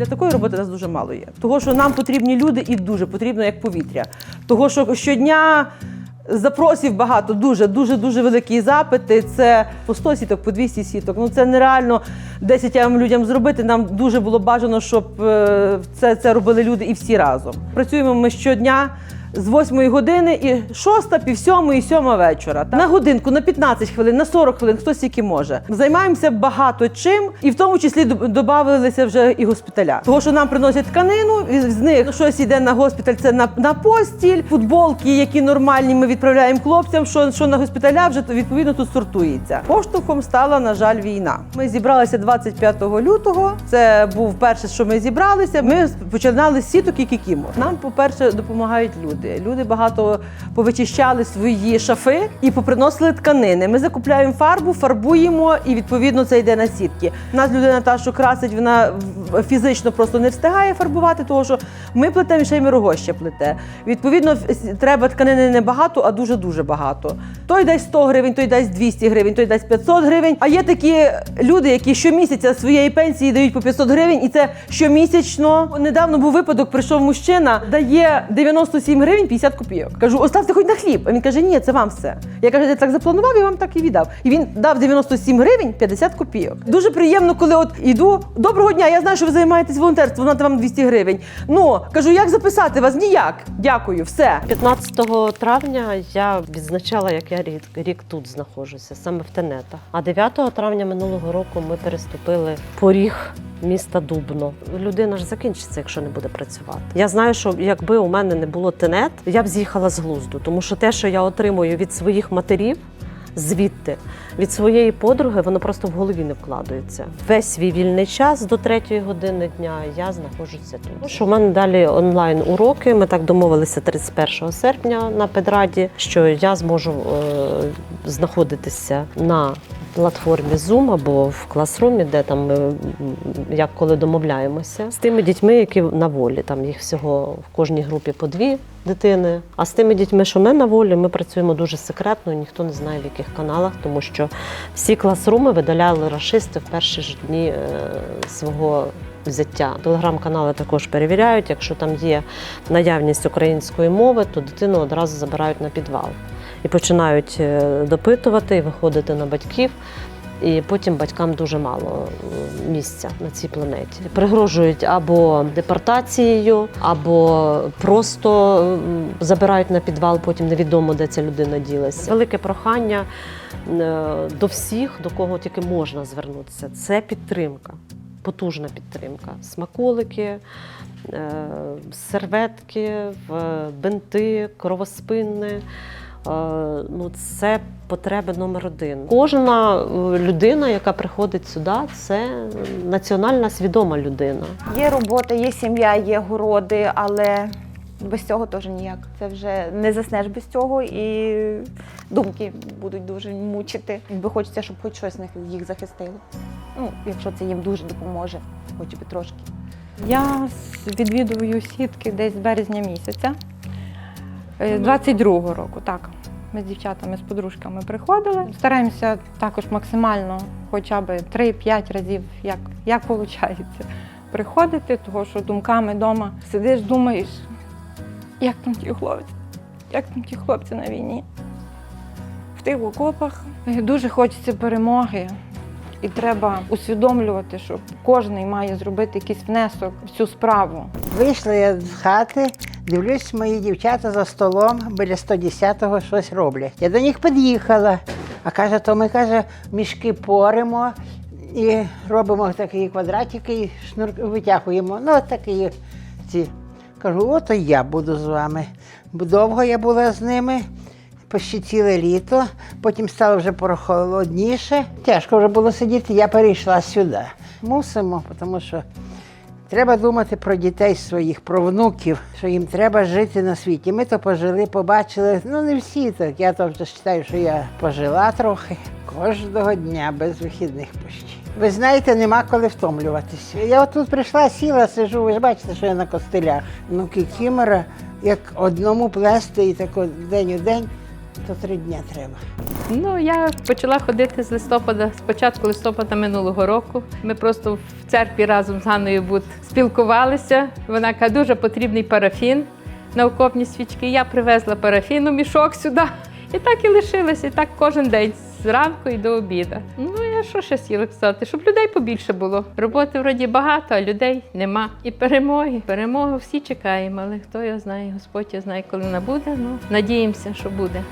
Для такої роботи нас дуже мало є. Того, що нам потрібні люди і дуже потрібно як повітря. Того, що щодня запросів багато, дуже, дуже, дуже великі запити. Це по 100 сіток, по 200 сіток. Ну це нереально 10 людям зробити. Нам дуже було бажано, щоб е, це, це робили люди і всі разом. Працюємо ми щодня. З 8 години і 6, пів сьомої, і 7 вечора. На годинку, на 15 хвилин, на 40 хвилин, хто стільки може. Займаємося багато чим, і в тому числі додавалися вже і госпіталя. Того, що нам приносять тканину, з них щось йде на госпіталь, це на, на постіль, футболки, які нормальні, ми відправляємо хлопцям. Що, що на госпіталя вже то відповідно тут сортується. Поштовхом стала, на жаль, війна. Ми зібралися 25 лютого. Це був перше, що ми зібралися. Ми починали сіток і кікімо. Нам, по-перше, допомагають люди. Люди багато повичищали свої шафи і поприносили тканини. Ми закупляємо фарбу, фарбуємо, і відповідно це йде на сітки. У нас людина та, що красить, вона фізично просто не встигає фарбувати, тому що ми плетемо ще й мирогоща плете. Відповідно, треба тканини не багато, а дуже дуже багато. Той дасть 100 гривень, той дасть 200 гривень, той дасть 500 гривень. А є такі люди, які щомісяця своєї пенсії дають по 500 гривень, і це щомісячно. Недавно був випадок, прийшов мужчина, дає 97 гривень 50 копійок. Кажу, оставте хоч на хліб. А він каже, ні, це вам все. Я кажу, я так запланував і вам так і віддав. І він дав 97 гривень 50 копійок. Дуже приємно, коли от іду. Доброго дня, я знаю, що ви займаєтесь волонтерством, надо вам 200 гривень. Ну кажу, як записати вас? Ніяк. Дякую, все. 15 травня я відзначала, як я рік, рік тут знаходжуся, саме в Тенетах. А 9 травня минулого року ми переступили поріг міста Дубно. Людина ж закінчиться, якщо не буде працювати. Я знаю, що якби у мене не було тенет, я б з'їхала з глузду, тому що те, що я отримую від своїх матерів. Звідти від своєї подруги воно просто в голові не вкладується. Весь свій вільний час до третьої години дня я знаходжуся тут. Що в мене далі онлайн уроки. Ми так домовилися 31 серпня на педраді, що я зможу е, знаходитися на платформі Zoom або в класрумі, де там ми як коли домовляємося з тими дітьми, які на волі. Там їх всього в кожній групі по дві дитини. А з тими дітьми, що ми на волі, ми працюємо дуже секретно, ніхто не знає в яких каналах, тому що всі класруми видаляли рашисти в перші ж дні е, свого. Взяття телеграм-канали також перевіряють. Якщо там є наявність української мови, то дитину одразу забирають на підвал і починають е, допитувати виходити на батьків. І потім батькам дуже мало е, місця на цій планеті. Пригрожують або депортацією, або просто забирають на підвал, потім невідомо, де ця людина ділася. Велике прохання е, до всіх, до кого тільки можна звернутися. Це підтримка, потужна підтримка. Смаколики, серветки, бинти, кровоспинне. Е, Ну, це потреби номер один. Кожна е, людина, яка приходить сюди, це національна свідома людина. Є робота, є сім'я, є городи, але без цього теж ніяк. Це вже не заснеш без цього, і думки будуть дуже мучити. Якби хочеться, щоб хоч щось їх захистило. Ну, якщо це їм дуже допоможе, хоч би трошки. Я відвідую сітки десь з березня місяця. Е, 22-го року, так. Ми з дівчатами, з подружками приходили. Стараємося також максимально хоча б 3-5 разів, як, як виходить, приходити, тому що думками вдома сидиш, думаєш, як там ті хлопці, як там ті хлопці на війні. В тих окопах Е, дуже хочеться перемоги. І треба усвідомлювати, що кожен має зробити якийсь внесок в цю справу. Вийшла я з хати, дивлюсь, мої дівчата за столом біля 110-го щось роблять. Я до них під'їхала. А каже, то ми каже, мішки поримо і робимо такі квадратики, і шнур витягуємо. Ну, такі ці. Кажу, от і я буду з вами. Довго я була з ними. Почти ціле літо, потім стало вже прохолодніше. Тяжко вже було сидіти, я перейшла сюди. Мусимо, тому що Треба думати про дітей своїх, про внуків, що їм треба жити на світі. Ми то пожили, побачили. Ну не всі так. Я то вже вважаю, що я пожила трохи кожного дня без вихідних почти. Ви знаєте, нема коли втомлюватися. Я отут прийшла, сіла, сижу, ви ж бачите, що я на костилях. Ну, кікімора, як одному плести і тако день у день, то три дня треба. Ну, я почала ходити з листопада, з початку листопада минулого року. Ми просто в церкві разом з Ганною Бут спілкувалися. Вона каже, дуже потрібний парафін на окопні свічки. Я привезла парафіну мішок сюди. І так і лишилася, і так кожен день зранку і до обіду. Ну, я що ще хотіла сказати? Щоб людей побільше було. Роботи вроді багато, а людей нема. І перемоги. Перемогу всі чекаємо, але хто його знає, Господь його знає, коли вона буде. Ну, надіємося, що буде.